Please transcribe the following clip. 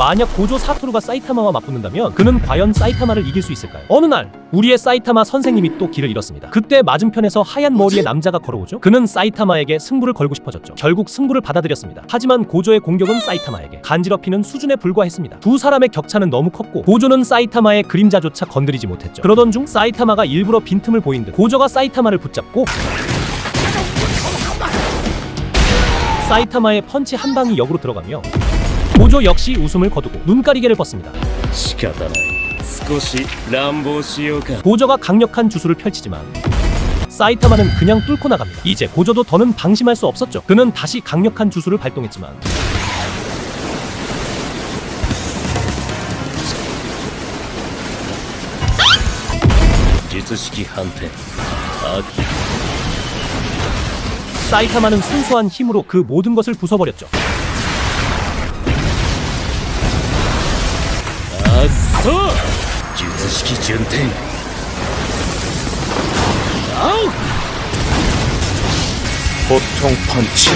만약 고조 사토루가 사이타마와 맞붙는다면 그는 과연 사이타마를 이길 수 있을까요? 어느 날 우리의 사이타마 선생님이 또 길을 잃었습니다. 그때 맞은편에서 하얀 머리의 남자가 걸어오죠. 그는 사이타마에게 승부를 걸고 싶어졌죠. 결국 승부를 받아들였습니다. 하지만 고조의 공격은 사이타마에게 간지럽히는 수준에 불과했습니다. 두 사람의 격차는 너무 컸고 고조는 사이타마의 그림자조차 건드리지 못했죠. 그러던 중 사이타마가 일부러 빈틈을 보인 듯 고조가 사이타마를 붙잡고 사이타마의 펀치 한 방이 역으로 들어가며 고조 역시 웃음을 거두고 눈가리개를 벗습니다. 고조가 강력한 주술을 펼치지만 사이타마는 그냥 뚫고 나갑니다. 이제 고조도 더는 방심할 수 없었죠. 그는 다시 강력한 주술을 발동했지만 사이타마는 순수한 힘으로 그 모든 것을 부숴버렸죠. そう術式順転青ホットンパンチ